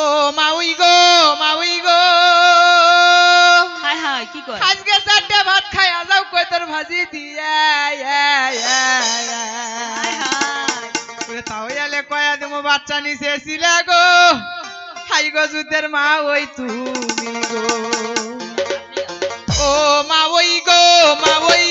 ও মাউই গো মাউই গো। হায় হায় কি কয়? আজকে চারটে ভাত খাই আজাও কই তোর ভাজি দিয়া এলে কয়া দেবো বাচ্চা নিচে ছিলে গো। হাই গো জুতের মা ওই তুমি গো। ও মা ওই গো মা ওই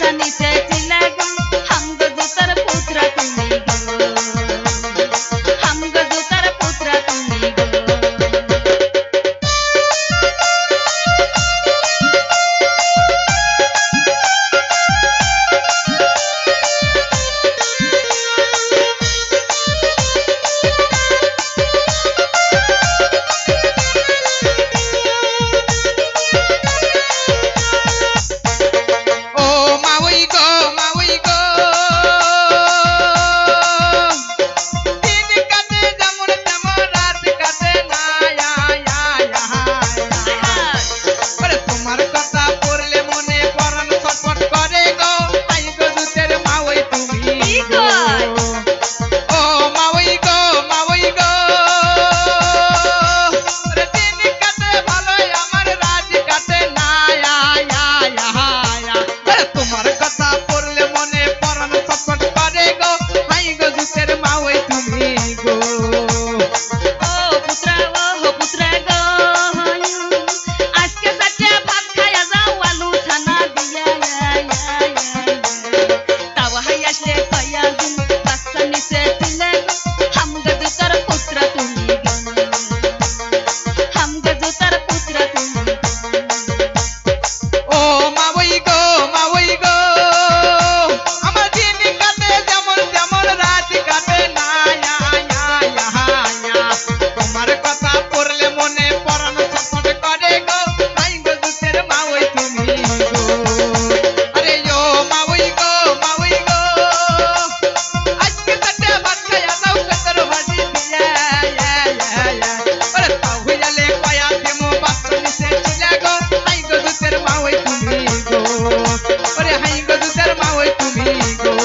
জানিতে